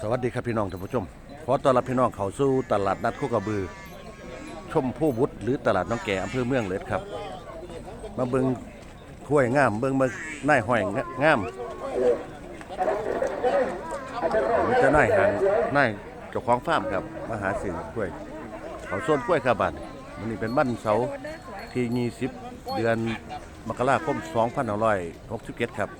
สวัสดีครับพี่น้องท่านผู้ชม ขอต้อนรับพี่น้องเขาสู่ตลาดนัดโคกระบือ ชมผู้บุตรหรือตลาดน้องแก่อำเภอเมืองเลยครับ มาเบิงถ้วยงาม เบิงมาหน้ายห้อยงามมีแต่หน้ายหางหน้ายเจ้าของฟาร์มครับมาหาสิ่งถ้วย เขาโซนกล้วยคาบันวันนี้เป็นบ้านเสาร์ที่20เดือนมกราคม2567ครับ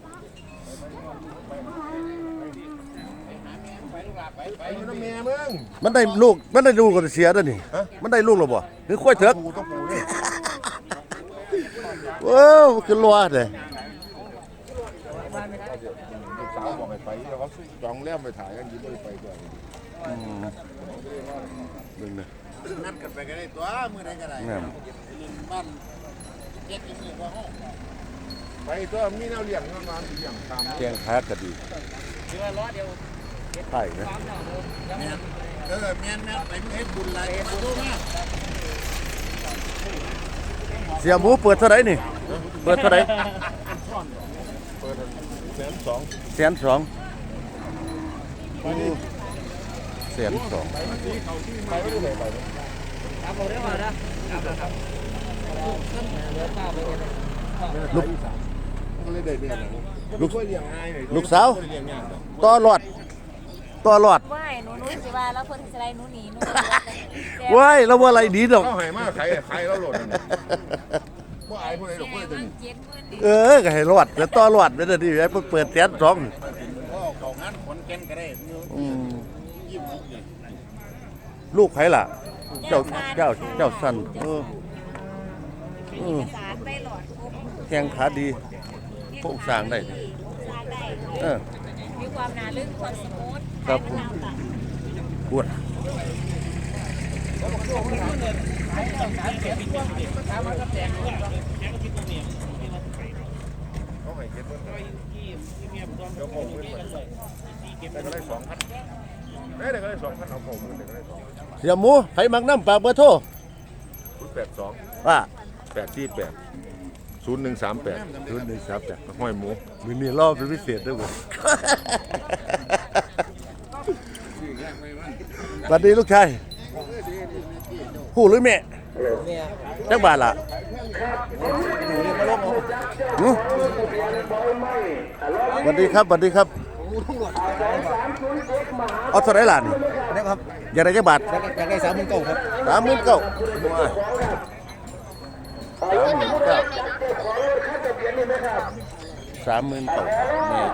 อยู่มึงมันได้ลูก มันได้ลูกก็เสียแล้วยนี่ มันได้ลูกแล้วบ่หรือค่อยเถอะปูต้องปูนี่ว้าวคือรัวเลยสาวบอกให้ไปแล้วว่าจองแล้วไปถ่ายกันยืนด้วยไปก่อนเบิ่งนะนัดกันไปก็ได้ตัวมือใดก็ได้บ้านเจ็ดอีกมือว่าห้องไปตัวมีแนวเลี้ยงงานๆเลี้ยงตามแกงขาก็ดีเดือร้อเดียว ใช่นะแม่นเออแม่นแม่นไปเฮ็ดบุญหลายมาดูมาเสียหมูเปิดเท่าไหร่นี่ เปิดเท่าไหร่เปิดแสนสองแสนสองแสนสองลูกก็เลยได้เลี้ยงลูกช่วยเลี้ยงลูกสาวต่อหลอด ต่อหลอดไม่หนูหนูสิว่าแล้วเพิ่นสิไล่หนูหนีหนูว้ายแล้วว่าอะไรดีดอกเขาให้มากใครใครแล้วหล่นว่าอายพวกไหนหรอกพวกไหนตัวนี้เจ็ดหมื่นดิเออก็ให้หลอดแล้วต่อหลอดแล้วเดี๋ยวนี้ไอ้เพิ่นเปิดแสนสองก็เขางานขนแก่นก็ได้อยู่อืมยี่สิบหกนี่ลูกไผล่ะ เจ้าเจ้าเจ้าสันเออเอกสารไปหลอดครบแข้งขาดีโครงสร้างได้สร้างได้เออมีความหนาลึกความสมูท ครับใช้มะนาวตัดปวดเขาให้เก็บเงินเดี๋ยวผมเงินแต่ก็ได้สองพันได้แต่ก็ได้สองพันเอาผมเงินแต่ก็ได้สองเสียหมูไผมักน้ำปากเบอร์โทรศูนย์แปดสองว่าแปดสี่แปดศูนย์หนึ่งสามแปดรุ่นหนึ่งครับจ้ะห้อยหมูมีมีรอบเป็นพิเศษด้วยบ่ สวัสดีลูกชายผู้หรือแม่จักบาทล่ะหือสวัสดีครับสวัสดีครับ เอาเท่าไหรล่ะนี่นะครับอยากได้จักบาทอยากได้สามหมื่นเก้าครับสามหมื่นเก้าสามหมื่นเก้านี่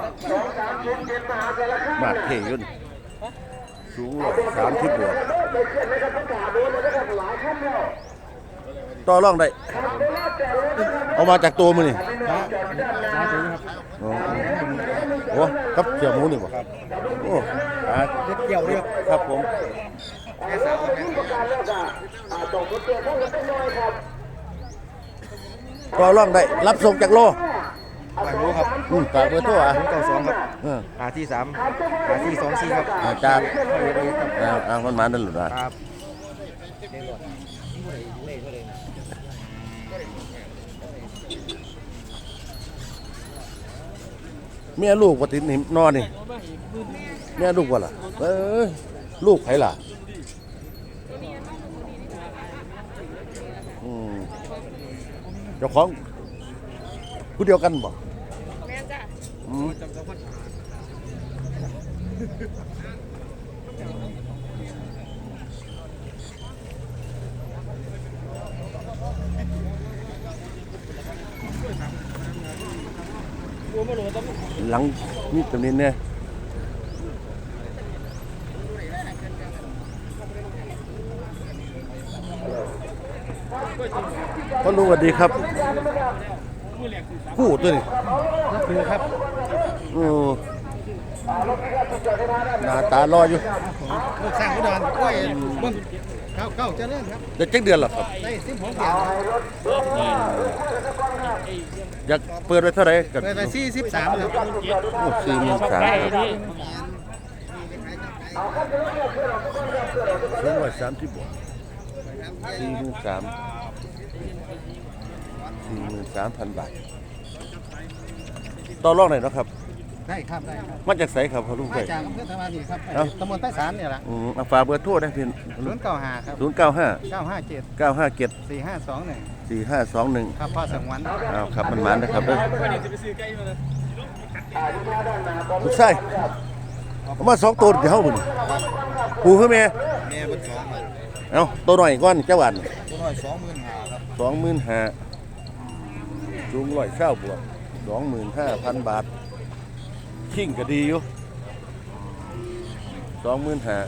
มากเทยุ่น สูงสามที่บวกต่อรองได้ เอามาจากตัวมือนี่อ๋อโอ้ครับเสี่ยวหมูนี่บ่ครับโอ้อ่าเกี่ยวเรียบครับผมต่อรองได้ รับส่งจากโล ไปรู้ครับอืมฝากเบอร์โทรอะเก้าสองครับเออหาที่สามหาที่สองสี่ครับอาจารย์อ่าอ่ามันมานั่นหรือเปล่าครับเมียลูกว่าติดนี่นอนนี่เมียลูกว่าล่ะเอ้ยลูกไผล่ะอืมเจ้าของ ผู้เดียวกันบ่แม่จ้ะอืมหลังนี่ตรงนี้เนี่ยพ่อลุงสวัสดีครับ กู้ตัวนี้คือครับโอ้หน้าตารออยู่ลูกสร้างอุดรกล้วยเบิ่งเก้าเก้าเจริญครับจะเจ็ดเดือนหรอครับได้สิบหกเดือนอยากเปิดไว้เท่าไหร่กับเปิดไปสี่สิบสามครับโอ้สี่หมื่นสามสูงกว่าสามที่บวกสี่หมื่นสาม สี่หมื่นสามพันบาท ต่อรองหน่อยเนาะครับไได้ครับได้ครับมาจากไสครับพ่อลุงมาไก่ จากอำเภอธานีครับเอ้า ตำบลใต้สารเนี่ยแหละอืมเอาฝากเบอร์โทรได้เพียงศูนย์เก้าห้าครับ0 9 5เก้าห้าเจ็ด9 5 7สี่ห้าสองหนึ่ง4 5 2 1ครับพ่อสงวนอ้าวครับมันมันนะครับเด้อลูกชายเอามาสองตัวเดี๋ยวบุญปูคือแม่แม่เป็นสองมันเอ้าตัวหน่อยก้อนเจ้าหวานตัวน้อยสองหมื่นห้าครับสองหมื่นห้า จุงร้อยเช่าบวกสองหมื่นห้าพันบาท ชิ่งก็ดีอยู่สองหมื่นห้า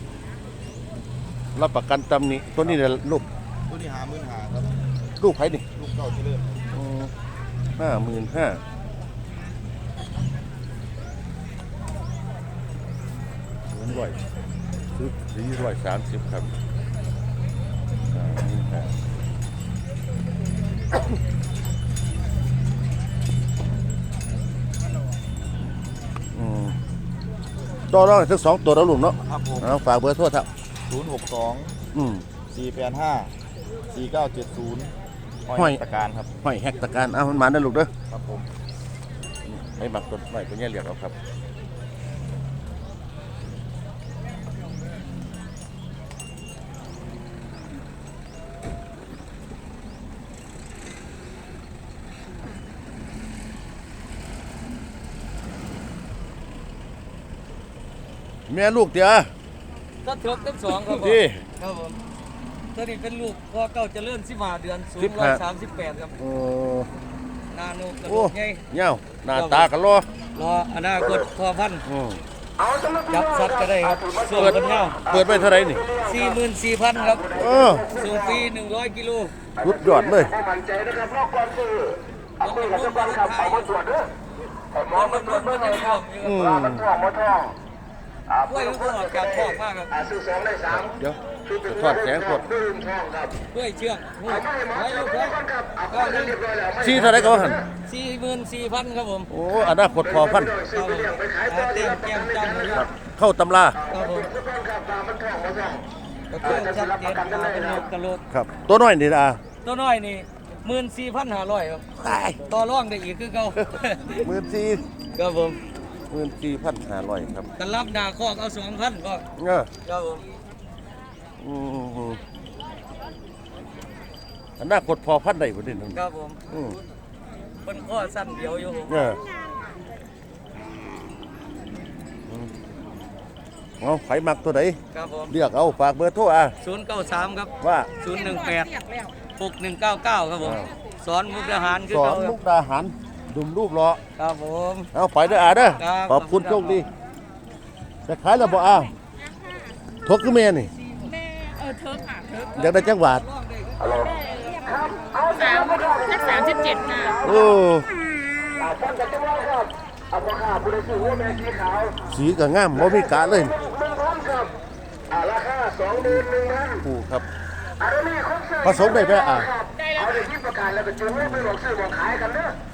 รับประกันตำหนี้ตัวนี้เนี่ยลูกตัวนี้หาหมื่นห้าครับลูกไผ่นี่ลูกเก่าเจริญห้าหมื่นห้าศูนย์ร้อยซื้อสี่ร้อยสามสิบครับห้าหมื่นห้า ต่อรองทั้งสองตัวแล้วลุงเนาะครับผมเอาฝากเบอร์โทรศัพท์ศูนย์หกสองอืม สี่แปดห้าสี่เก้าเจ็ดศูนย์ห้อยตะการครับห้อยแฮกตะการเอามันมาได้อลูกเด้อครับผม ให้หมักต้นไม้เป็นแย่เหลียกเอาครับ แม่ลูกเดียวก็เทิกทั้งสองครับผมดีครับผมตัวนี้เป็นลูกพ่อเก่าเจะเลื่อนสิบห้าเดือนสูงสิบร้อห้ายสามสิบแปดครับ โอ้นาโนกระโอ้ดูกใหญ่เงี้ยวหน้าตากันรอรออนาคตพอพันธุ์อืมจับสัตว์ก็ได้ครับส่วนเปิดคนเงาเปิดไปเท่าไหรนี่สี่หมื่นสี่พันครับเออส่งฟรีหนึ่งร้อยกิโลรุดยอดเลยรถบรรทุกบรรทุกไทยรถบรรทุกมันจะมีของอยู่อืม กล้วยก็ออกจากคอกมากครับเดี๋ยวจะทอดแสงกดกล้วยเชื่องหูไว้ลูกครับก็หนึ่งชี้เท่าไหรก็ว่าหันสี่หมื่นสี่พันครับผมโอ้อนาคตพอพันครับผมอาเต็มแก้มจังเลยครับเข้าตำราครับผมก็คือชัดเจนตาเป็นโลกกะโหลกครับ ตัวน้อยนี่นะตัวน้อยนี่หมื่นสี่พันห้าร้อยครับตายต่อรองได้อีกคือเก่าหมื่นสี่ครับผมห มื่นสี่พันห้าร้อยครับกันรับดาคอกเอาสองพันก็เออครับผมอืมอนาคตพอพันได้บ่เด่นนั่นครับผมอืมเป็นข้อสั้นเดียวอยู่ผมเอออืมเอาไผมักตัวไหนครับผมเรียกเอาฝากเบอร์โทรอะศูนย์เก้าสามครับว่า ศูนย์หนึ่งแปดหกหนึ่งเก้าเก้าครับผมอ้าวสอนมุกดาหารคือสอนเก่าคมุรับกดาหาร ดุมรูปรอครับผม เอาไปเด้ออะเด้อครับขอบคุณขอบคุณครับโชคดีจะขายแล้วบ่อ้าวทกคือแม่นี่แม่เออเทิร์กค่ะเทิร์กอยากได้จังหวัดสามสักสามสิบเจ็ดนะโอ้สีก็งามบ่มีกาเลยปูครับผสมได้ไหมอะได้แล้วเ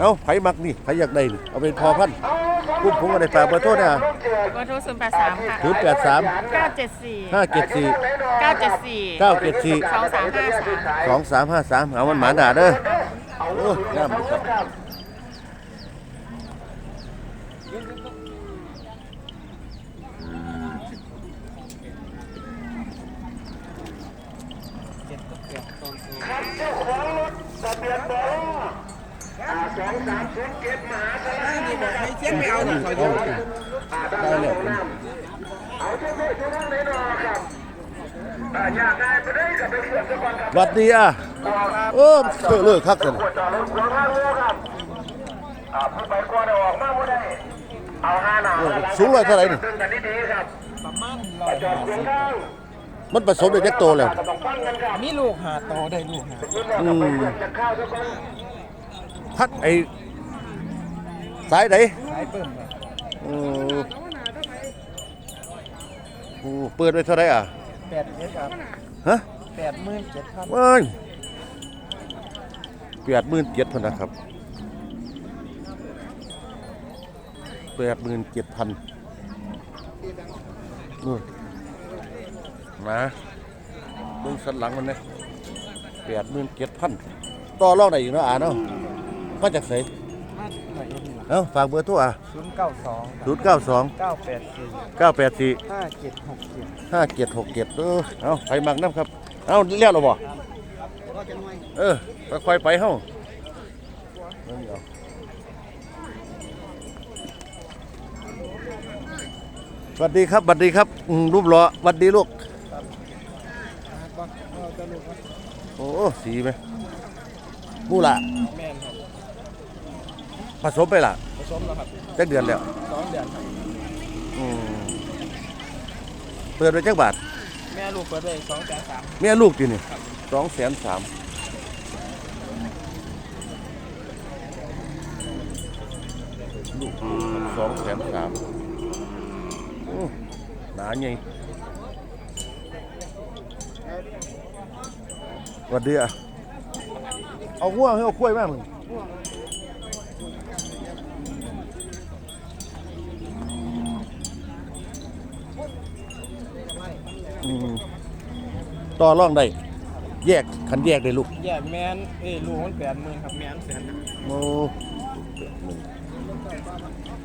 เอ้าไผมักนี่ไผอยากได้นี่เอาเป็นพอพันกุ้งผมก็ได้ฝากเบอร์โทรนะเบอร์โทรศูนย์แปดสามค่ะศูนย์แปดสามเก้าเจ็ดสี่ห้าเจ็ดสี่เก้าเจ็ดสี่เก้าเจ็ดสี่สองสามห้าสามสองสามห้าสามเอามันหมาด่าเด้อโอ้งามดีครับ เจ็ดกับแปดตอนสูง ได้แล้ววัดดีอะโอ้เสือเลยคักกันโอ้สูงเลยเท่าไหร่นี่มันผสมได้จักโตแล้ว มีลูกหาโตได้ลูกหาอืมพัดไอ้ สายไหนสายเปิ้มครับอืมโอ้เปิดไว้เท่าไหร่อะแปดเจ็ดครับฮะแปดหมื่นเจ็ดพันว้ายแปดหมื่นเจ็ดพันนะครับแปดหมื่นเจ็ดพันนู่นมาเบิ่งสันหลังมันเนี่ยแปดหมื่นเจ็ดพันต่อรองได้อีกเนาะอ่าเนาะมาจากไส เอ้าฝากเบอร์โทรอะศูนย์เก้าสองศูนย์เก้าสองเก้าแปดสี่เก้าแปดสี่ห้าเจ็ดหกเจ็ดห้าเจ็ดหกเจ็ดเออเอาไปมักน้ำครับ เอาเลี้ยวหรอบ่เออค่อยๆไปเฮ้าเอานี่เอาสวัสดีครับสวัสดีครับอืมรูปหล่อสวัสดีลูกโอ้สีไหมมูล่ะแม่นครับ ผสมไปล่ะผสมแล้วครับจักเดือนแล้วสองเดือนครับอืมเปิดไปจักบาท แม่ลูกเปิดได้สองแสนสามเมียลูกจีนี่สองแสนสามลูกสองแสนสามโอ้หนาไงหวัดดีอะเอาง่วงให้เอากล้วยมากมึง ต่อร่องได้ แยกคันแยกได้ลูก แยกแม่นเอ้ยลูกมันแปดหมื่นครับแม่นแสนห้าโอ้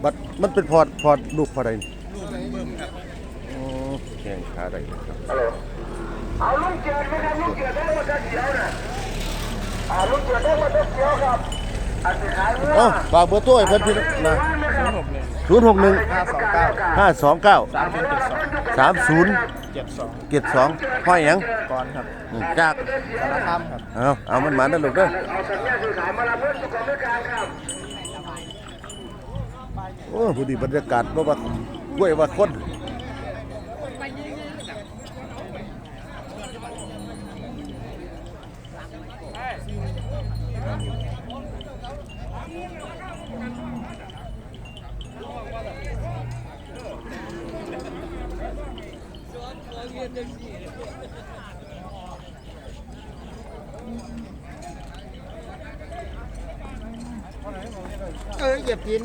บัดมันเป็นพอร์ตพอร์ตลูกพอร์ตใดนี่ลูกเบิ่มครับโอ้แข่งขาได้ครับเอาลุงเจิดไหมครับลุงเจิดได้มาจะเขียวน่ะอ่าลุงเจิดได้มาจะเขียวครับอันที่ขายเมื่อเอ้าฝากเบอร์โทรให้เพิ่นพี่นะศูนย์หกหนึ่งศูนย์หกหนึ่งห้าสองเก้าห้าสองเก้าสามศูนย์เจ็ดสองสามศูนย์ เจ็ดสองเจ็ดสองห้อยหยังก่อนครับอืมจากสารคามครับ เอาเอามันมาเด้อลูกเด้อเอาสัญญาซื้อขายมาละเพื่อนสุขภาพการครับโอ้ผู้ดีบรรยากาศบ่ว่ากล้วยว่าคน เออเหยียบกิน